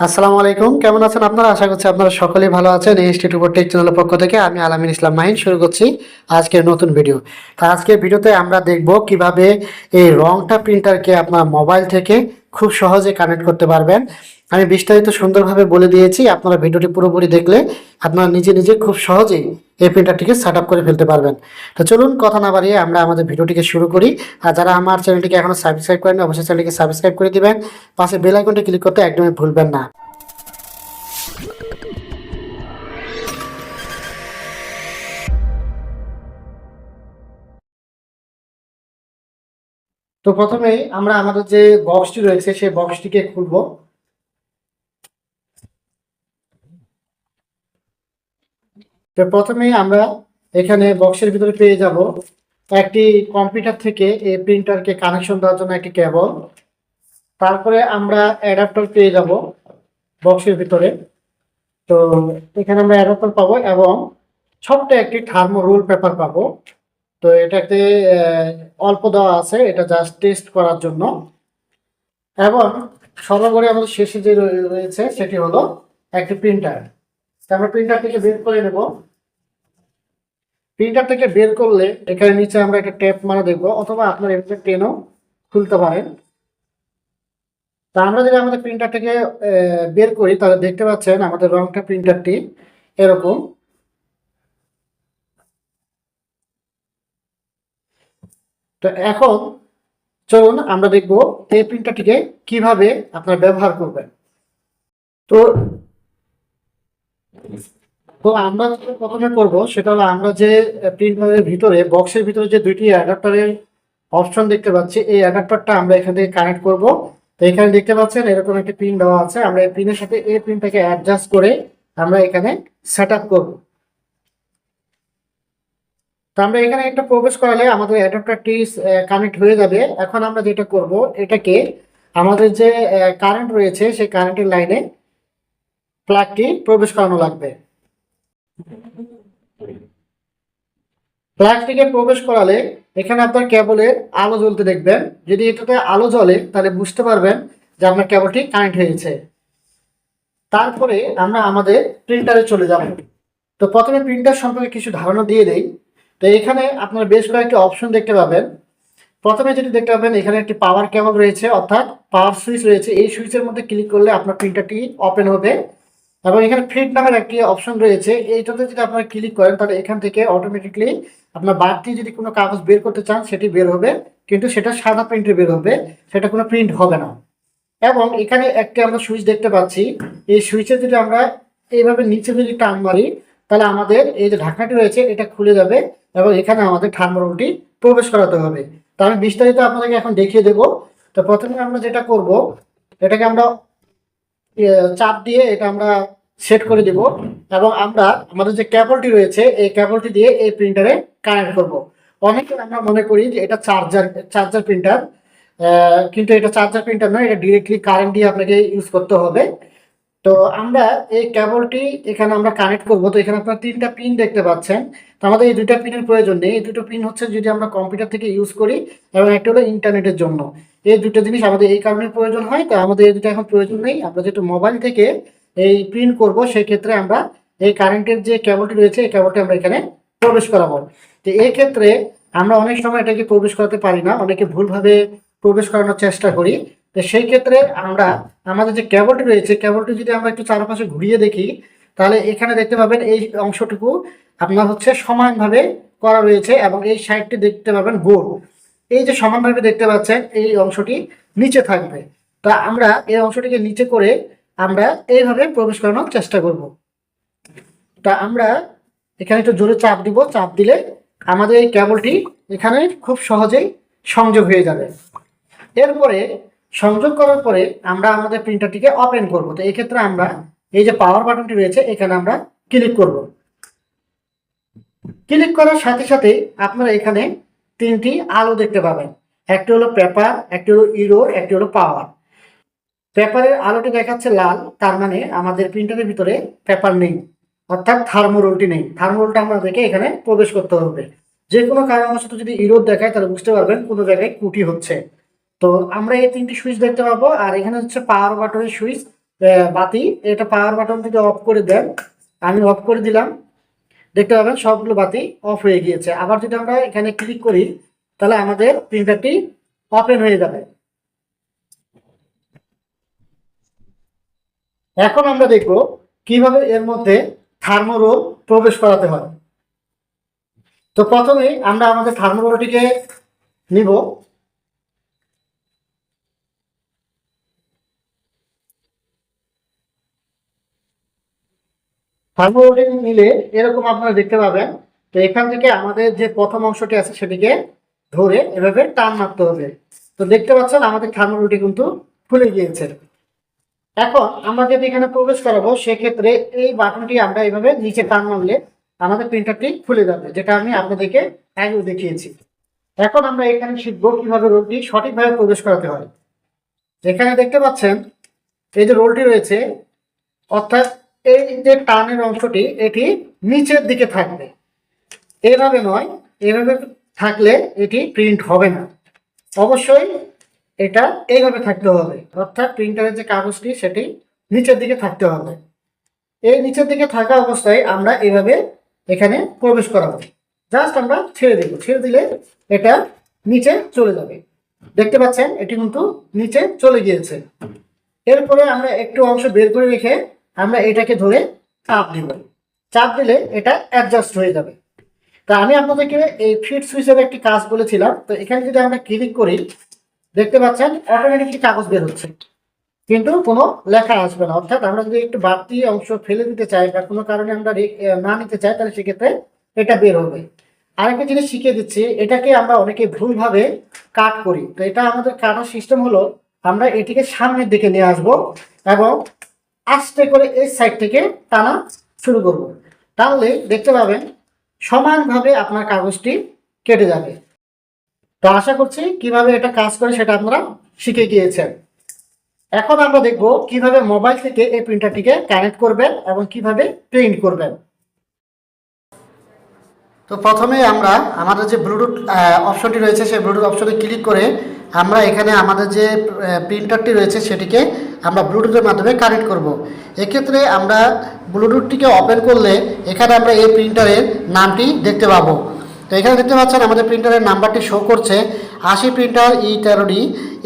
আসসালামু আলাইকুম। কেমন আছেন আপনারা? আশা করছি আপনারা সকলেই ভালো আছেন। ইনস্টিটিউট ইনস্টিটিউট টেক চ্যানেলের পক্ষ থেকে আমি আলামিন ইসলাম মাহিন শুরু করছি আজকের নতুন ভিডিও। তা আজকের ভিডিওতে আমরা দেখব কীভাবে এই রংটা প্রিন্টারকে আপনার মোবাইল থেকে খুব সহজে কানেক্ট করতে পারবেন। আমি বিস্তারিত সুন্দরভাবে বলে দিয়েছি, আপনারা ভিডিওটি পুরোপুরি দেখলে আপনারা নিজে নিজে খুব সহজেই এই প্রিন্টারটিকে সেট করে ফেলতে পারবেন। তো চলুন কথা না বাড়িয়ে আমরা আমাদের ভিডিওটিকে শুরু করি। আর যারা আমার চ্যানেলটিকে এখনও সাবস্ক্রাইব করেন অবশ্যই চ্যানেলটিকে সাবস্ক্রাইব করে দিবেন। পাশে বেল আইকনটি ক্লিক করতে একদমই ভুলবেন না। তো প্রথমেই আমরা আমাদের যে বক্সটি রয়েছে, সেই বক্সটিকে খুলবো। তো প্রথমেই আমরা এখানে বক্সের ভিতরে পেয়ে যাব একটি কম্পিউটার থেকে এই প্রিন্টারকে কানেকশন দেওয়ার জন্য একটি কেবল তারপরে আমরা অ্যাডাপ্টার পেয়ে যাব বক্সের ভিতরে। তো এখানে আমরা অ্যাডাপ্টার পাবো এবং ছোট্ট একটি থার্মো রোল পেপার পাবো। তো এটাতে অল্প দেওয়া আছে, এটা জাস্ট টেস্ট করার জন্য। এবং সর্বোপরি আমাদের শেষে যে রয়ে- রয়েছে, সেটি হলো একটি প্রিন্টার আমরা প্রিন্টার থেকে বের করে নেব। প্রিন্টার থেকে বের করলে এখানে নিচে আমরা একটা ট্যাপ মারা দেখব, অথবা আপনার এমনি টেনও খুলতে পারেন। তা আমরা যদি আমাদের প্রিন্টারটাকে বের করি, তাহলে দেখতে পাচ্ছেন আমাদের রংটা প্রিন্টারটি এরকম। তো এখন চলুন আমরা দেখব এই প্রিন্টারটিকে কীভাবে আপনার ব্যবহার করবেন। তো তো আমরা প্রথমে করব, সেটা হলো আমরা যে প্রিন্টারের ভিতরে বক্সের ভিতরে যে দুইটি অ্যাডাপ্টারের অপশন দেখতে পাচ্ছি, এই অ্যাডাপ্টারটা আমরা এখান থেকে কানেক্ট করব। তো এখানে দেখতে পাচ্ছেন, এরকম একটা পিন দেওয়া আছে। আমরা এই পিনের সাথে এই পিনটাকে অ্যাডজাস্ট করে আমরা এখানে সেট আপ করব। তো আমরা এখানে একটা প্রবেশ করালে আমাদের অ্যাডাপ্টারটি কানেক্ট হয়ে যাবে। এখন আমরা যেটা করব, এটাকে আমাদের যে কারেন্ট রয়েছে, সেই কারেন্টের লাইনে প্লাগটি প্রবেশ করানো লাগবে। প্লাগটিকে প্রবেশ করালে এখানে আপনার কেবলের আলো জ্বলতে দেখবেন। যদি এটাতে আলো জ্বলে, তাহলে বুঝতে পারবেন যে আপনার কেবলটি কানেক্ট হয়েছে তারপরে আমরা আমাদের প্রিন্টারে চলে যাব। তো প্রথমে প্রিন্টার সম্পর্কে কিছু ধারণা দিয়ে দেই। তো এখানে আপনার বেশ কয়েকটি অপশন দেখতে পাবেন। প্রথমে যেটি দেখতে পাবেন, এখানে একটি পাওয়ার কেবল রয়েছে, অর্থাৎ পাওয়ার সুইচ রয়েছে। এই সুইচের মধ্যে ক্লিক করলে আপনার প্রিন্টারটি ওপেন হবে। এবং এখানে ফিট নামের একটি অপশন রয়েছে। এইটাতে যদি আপনারা ক্লিক করেন, তাহলে এখান থেকে অটোমেটিকলি আপনার বাড়তি যদি কোনো কাগজ বের করতে চান, সেটি বের হবে। কিন্তু সেটা সাদা প্রিন্টে বের হবে, সেটা কোনো প্রিন্ট হবে না। এবং এখানে একটি আমরা সুইচ দেখতে পাচ্ছি। এই সুইচে যদি আমরা এইভাবে নিচে যদি টান মারি, তাহলে আমাদের এই যে ঢাকনাটি রয়েছে, এটা খুলে যাবে এবং এখানে আমাদের থার্মোরোলটি প্রবেশ করাতে হবে। তো আমি বিস্তারিত আপনাদেরকে এখন দেখিয়ে দেব। তো প্রথমে আমরা যেটা করব, এটাকে আমরা চাপ দিয়ে এটা আমরা সেট করে দেব এবং আমরা আমাদের যে ক্যাবলটি রয়েছে, এই ক্যাবলটি দিয়ে এই প্রিন্টারে কানেক্ট করব। অনেকে আমরা মনে করি যে এটা চার্জার চার্জার প্রিন্টার কিন্তু এটা চার্জার প্রিন্টার নয়, এটা ডিরেক্টলি কারেন্ট দিয়ে আপনাকে ইউজ করতে হবে। তো আমরা এই কেবলটি এখানে আমরা কানেক্ট করব। তো এখানে আপনারা তিনটা পিন দেখতে পাচ্ছেন। তো আমাদের এই দুইটা পিনের প্রয়োজন নেই। এই দুটো পিন হচ্ছে যদি আমরা কম্পিউটার থেকে ইউজ করি, এবং একটা হলো ইন্টারনেটের জন্য। এই দুটো জিনিস আমাদের এই কারণে প্রয়োজন হয়। তো আমাদের এই দুটো এখন প্রয়োজন নেই। আমরা যেহেতু মোবাইল থেকে এই প্রিন্ট করব সেই ক্ষেত্রে আমরা এই কারেন্টের যে কেবলটি রয়েছে, এই কেবলটি আমরা এখানে প্রবেশ করাবো। তো এই ক্ষেত্রে আমরা অনেক সময় এটাকে প্রবেশ করাতে পারি না, অনেকে ভুলভাবে প্রবেশ করানোর চেষ্টা করি। তো সেই ক্ষেত্রে আমরা, আমাদের যে কেবলটি রয়েছে কেবলটি যদি আমরা একটু চারপাশে ঘুরিয়ে দেখি, তাহলে এখানে দেখতে পাবেন এই অংশটুকু আপনার হচ্ছে সমানভাবে করা রয়েছে এবং এই সাইডটি দেখতে পাবেন গোল। এই যে সমানভাবে দেখতে পাচ্ছেন, এই অংশটি নিচে থাকবে। তা আমরা এই অংশটিকে নিচে করে আমরা এইভাবে প্রবেশ করানোর চেষ্টা করব। তা আমরা এখানে একটু জোরে চাপ দিব, চাপ দিলে আমাদের এই কেবলটি এখানে খুব সহজেই সংযোগ হয়ে যাবে। এরপরে সংযোগ করার পরে আমরা আমাদের প্রিন্টারটিকে ওপেন করব। তো এক্ষেত্রে আমরা এই যে পাওয়ার বাটনটি রয়েছে, এখানে আমরা ক্লিক করব। ক্লিক করার সাথে সাথে আপনারা এখানে তিনটি আলো দেখতে পাবেন। একটি হলো পেপার একটি হলো ইরো একটি হলো পাওয়ার পেপারের আলোটি দেখাচ্ছে লাল, তার মানে আমাদের প্রিন্টারের ভিতরে পেপার নেই, অর্থাৎ থার্মোরোলটি নেই। থার্মোরোলটা আমাদেরকে এখানে প্রবেশ করতে হবে। যে কোনো কারণবশত যদি ইরোড দেখায়, তাহলে বুঝতে পারবেন কোনো জায়গায় কুটি হচ্ছে। তো আমরা এই তিনটি সুইচ দেখতে পাবো, আর এখানে হচ্ছে পাওয়ার বাটনের সুইচ বাতি। এটা পাওয়ার বাটন থেকে অফ করে দেন। আমি অফ করে দিলাম। দেখতে পাবেন সবগুলো বাতি অফ হয়ে গিয়েছে। আবার যদি আমরা এখানে ক্লিক করি, তাহলে আমাদের প্রিন্টারটি ওপেন হয়ে যাবে। এখন আমরা দেখব কীভাবে এর মধ্যে থার্মোরোল প্রবেশ করাতে হয়। তো প্রথমে আমরা আমাদের থার্মোরোলটিকে নিব। থার্মোরোলটি নিলে এরকম আপনারা দেখতে পাবেন তো এখান থেকে আমাদের যে প্রথম অংশটি আছে সেটিকে ধরে এভাবে টান মারতে হবে। তো দেখতে পাচ্ছেন আমাদের থার্মোরোলটি কিন্তু খুলে গিয়েছে। এখন আমরা যদি এখানে প্রবেশ করাবো, সেক্ষেত্রে এই বাটনটি আমরা এইভাবে নিচে টান মারলে আমাদের প্রিন্টারটি খুলে যাবে, যেটা আমি আপনাদেরকে আগেও দেখিয়েছি। এখন আমরা এখানে শিখব কীভাবে রোলটি সঠিকভাবে প্রবেশ করাতে হয়। এখানে দেখতে পাচ্ছেন, এই যে রোলটি রয়েছে, অর্থাৎ এই যে টানের অংশটি, এটি নিচের দিকে থাকবে। এভাবে নয়, এভাবে থাকলে এটি প্রিন্ট হবে না। অবশ্যই এটা এইভাবে থাকতে হবে। অর্থাৎ প্রিন্টারের যে কাগজটি, সেটি নিচের দিকে থাকতে হবে। এই নিচের দিকে থাকা অবস্থায় আমরা এইভাবে এখানে প্রবেশ করাবো। জাস্ট আমরা ছেড়ে দেবো। ছেড়ে দিলে এটা নিচে চলে যাবে। দেখতে পাচ্ছেন, এটি কিন্তু নিচে চলে গিয়েছে। এরপরে আমরা একটু অংশ বের করে রেখে আমরা এটাকে ধরে চাপ দিব। চাপ দিলে এটা অ্যাডজাস্ট হয়ে যাবে। তা আমি আপনাদেরকে এই ফিট সুইচের একটি কাজ বলেছিলাম। তো এখানে যদি আমরা ক্লিক করি দেখতে পাচ্ছেন অটোমেটিকলি কাগজ বের হচ্ছে। কিন্তু কোনো লেখা আসবে না। অর্থাৎ আমরা যদি একটু বাড়তি অংশ ফেলে দিতে চাই বা কোনো কারণে আমরা না নিতে চাই, তাহলে সেক্ষেত্রে এটা বের হবে। আরেকটা জিনিস শিখিয়ে দিচ্ছি, এটাকে আমরা অনেকে ভুলভাবে কাট করি। তো এটা আমাদের কাটার সিস্টেম হলো, আমরা এটিকে সামনের দিকে নিয়ে আসব এবং আস্তে করে এই সাইড থেকে টানা শুরু করব। তাহলে দেখতে পাবেন, সমানভাবে আপনার কাগজটি কেটে যাবে। তো আশা করছি কীভাবে এটা কাজ করে সেটা আপনারা শিখে গিয়েছেন। এখন আমরা দেখব কীভাবে মোবাইল থেকে এই প্রিন্টারটিকে কানেক্ট করবেন এবং কীভাবে প্রিন্ট করবেন। তো প্রথমে আমরা আমাদের যে ব্লুটুথ অপশনটি রয়েছে, সেই ব্লুটুথ অপশনে ক্লিক করে আমরা এখানে আমাদের যে প্রিন্টারটি রয়েছে সেটিকে আমরা ব্লুটুথের মাধ্যমে কানেক্ট করব। এক্ষেত্রে আমরা ব্লুটুথটিকে ওপেন করলে এখানে আমরা এই প্রিন্টারের নামটি দেখতে পাবো। এখানে দেখতে পাচ্ছেন, আমাদের প্রিন্টারের নাম্বারটি শো করছে। আশি প্রিন্টার ই তেরো ডি,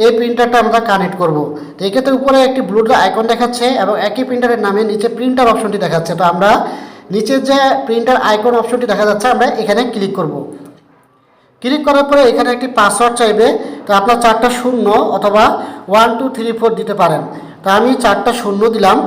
এই প্রিন্টারটা আমরা কানেক্ট করব। তো এক্ষেত্রে উপরে একটি ব্লুটুথ আইকন দেখাচ্ছে এবং একই প্রিন্টারের নামে নিচে প্রিন্টার অপশনটি দেখাচ্ছে। তো আমরা নিচের যে প্রিন্টার আইকন অপশনটি দেখা যাচ্ছে, আমরা এখানে ক্লিক করব। ক্লিক করার পরে এখানে একটি পাসওয়ার্ড চাইবে। তো আপনার চারটা শূন্য অথবা ওয়ান টু থ্রি ফোর দিতে পারেন। তো আমি চারটা শূন্য দিলাম।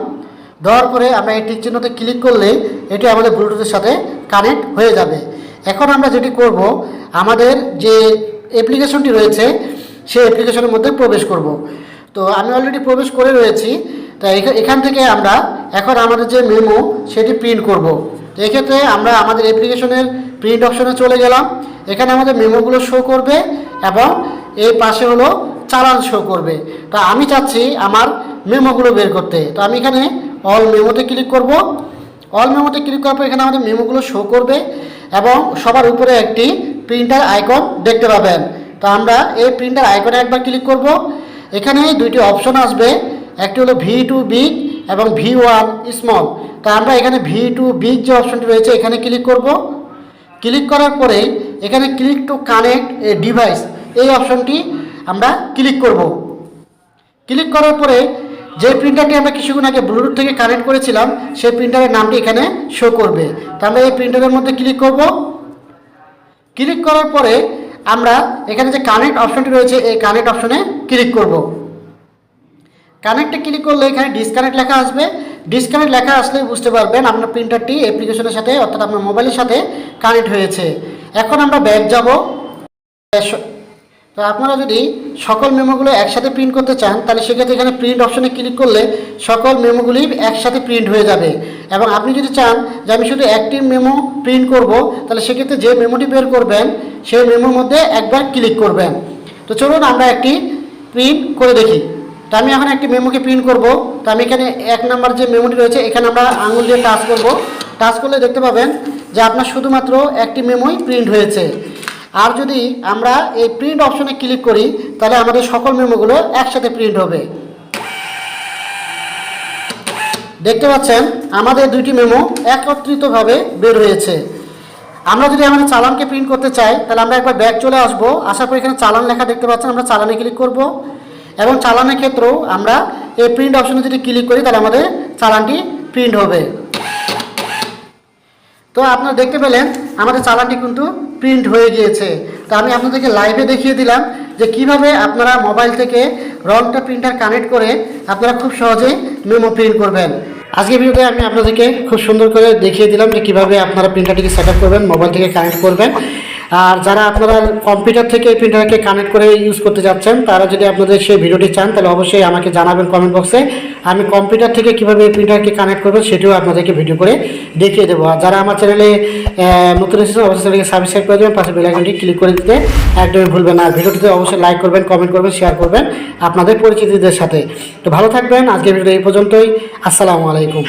দেওয়ার পরে আমরা এই টিক চিহ্নতে ক্লিক করলে এটি আমাদের ব্লুটুথের সাথে কানেক্ট হয়ে যাবে। এখন আমরা যেটি করব, আমাদের যে অ্যাপ্লিকেশনটি রয়েছে, সেই অ্যাপ্লিকেশনের মধ্যে প্রবেশ করব। তো আমি অলরেডি প্রবেশ করে রয়েছি, তো এখা- এখান থেকে আমরা এখন আমাদের যে মেমো সেটি প্রিন্ট করব। তো এক্ষেত্রে আমরা আমাদের অ্যাপ্লিকেশনের প্রিন্ট অপশনে চলে গেলাম। এখানে আমাদের মেমোগুলো শো করবে এবং এই পাশে হলো চালান শো করবে। তো আমি চাচ্ছি আমার মেমোগুলো বের করতে। তো আমি এখানে অল মেমোতে ক্লিক করব। অল মেমোতে ক্লিক করার পর এখানে আমাদের মেমোগুলো শো করবে। এবং সবার উপরে একটি প্রিন্টার আইকন দেখতে পাবেন। তো আমরা এই প্রিন্টার আইকনে একবার ক্লিক করব। এখানে দুইটি অপশন আসবে। একটি হলো ভি টু বিগ এবং ভি ওয়ান স্মল তো আমরা এখানে ভি টু বিগ যে অপশনটি রয়েছে, এখানে ক্লিক করব। ক্লিক করার পরে এখানে click to connect a device এই অপশনটি আমরা ক্লিক করব। ক্লিক করার পরে যে প্রিন্টারটি আমরা কিছুক্ষণ আগে ব্লুটুথ থেকে কানেক্ট করেছিলাম, সেই প্রিন্টারের নামটি এখানে শো করবে। তো আমরা এই প্রিন্টারের মধ্যে ক্লিক করব। ক্লিক করার পরে আমরা এখানে যে কানেক্ট অপশনটি রয়েছে, এই কানেক্ট অপশনে ক্লিক করব। কানেক্টে ক্লিক করলে এখানে ডিসকানেক্ট লেখা আসবে। ডিসকানেক্ট লেখা আসলে বুঝতে পারবেন আপনার প্রিন্টারটি অ্যাপ্লিকেশনের সাথে অর্থাৎ আপনার মোবাইলের সাথে কানেক্ট হয়েছে। এখন আমরা ব্যাক যাব। তো আপনারা যদি সকল মেমোগুলো একসাথে প্রিন্ট করতে চান, তাহলে সেক্ষেত্রে এখানে প্রিন্ট অপশনে ক্লিক করলে সকল মেমোগুলি একসাথে প্রিন্ট হয়ে যাবে। এবং আপনি যদি চান যে আমি শুধু একটি মেমো প্রিন্ট করব, তাহলে সেক্ষেত্রে যে মেমোটি বের করবেন, সেই মেমোর মধ্যে একবার ক্লিক করবেন। তো চলুন আমরা একটি প্রিন্ট করে দেখি। তো আমি এখন একটি মেমোকে প্রিন্ট করব। তো আমি এখানে এক নাম্বার যে মেমোটি রয়েছে, এখানে আমরা আঙুল দিয়ে টাচ করব। টাচ করলে দেখতে পাবেন যে আপনার শুধুমাত্র একটি মেমোই প্রিন্ট হয়েছে। আর যদি আমরা এই প্রিন্ট অপশনে ক্লিক করি, তাহলে আমাদের সকল মেমোগুলো একসাথে প্রিন্ট হবে। দেখতে পাচ্ছেন, আমাদের দুইটি মেমো একত্রিতভাবে বের হয়েছে। আমরা যদি আমাদের চালানকে প্রিন্ট করতে চাই, তাহলে আমরা একবার ব্যাক চলে আসব। আসার পর এখানে চালান লেখা দেখতে পাচ্ছেন, আমরা চালানে ক্লিক করব। এবং চালানের ক্ষেত্রেও আমরা এই প্রিন্ট অপশনে যদি ক্লিক করি, তাহলে আমাদের চালানটি প্রিন্ট হবে। তো আপনারা দেখতে পেলেন, আমাদের চালানটি কিন্তু প্রিন্ট হয়ে গিয়েছে। তো আমি আপনাদেরকে লাইভে দেখিয়ে দিলাম যে কীভাবে আপনারা মোবাইল থেকে রংটা প্রিন্টার কানেক্ট করে আপনারা খুব সহজেই মেমো প্রিন্ট করবেন। আজকে ভিডিওতে আমি আপনাদেরকে খুব সুন্দর করে দেখিয়ে দিলাম যে কীভাবে আপনারা প্রিন্টারটিকে সেট করবেন মোবাইল থেকে কানেক্ট করবেন। আর যারা আপনারা কম্পিউটার থেকে এই প্রিন্টারকে কানেক্ট করে ইউজ করতে যাচ্ছেন, তারা যদি আপনাদের সেই ভিডিওটি চান, তাহলে অবশ্যই আমাকে জানাবেন কমেন্ট বক্সে আমি কম্পিউটার থেকে কীভাবে এই প্রিন্টারকে কানেক্ট করবেন সেটিও আপনাদেরকে ভিডিও করে দেখিয়ে দেবো। আর যারা আমার চ্যানেলে নতুন এসেছেন, অবশ্যই চ্যানেলকে সাবস্ক্রাইব করে দেবেন, পাশে বেল আইকনটি ক্লিক করে দিতে একদমই ভুলবেন না। ভিডিওটিতে অবশ্যই লাইক করবেন কমেন্ট করবেন শেয়ার করবেন আপনাদের পরিচিতিদের সাথে। তো ভালো থাকবেন, আজকের ভিডিও এই পর্যন্তই। আসসালামু আলাইকুম।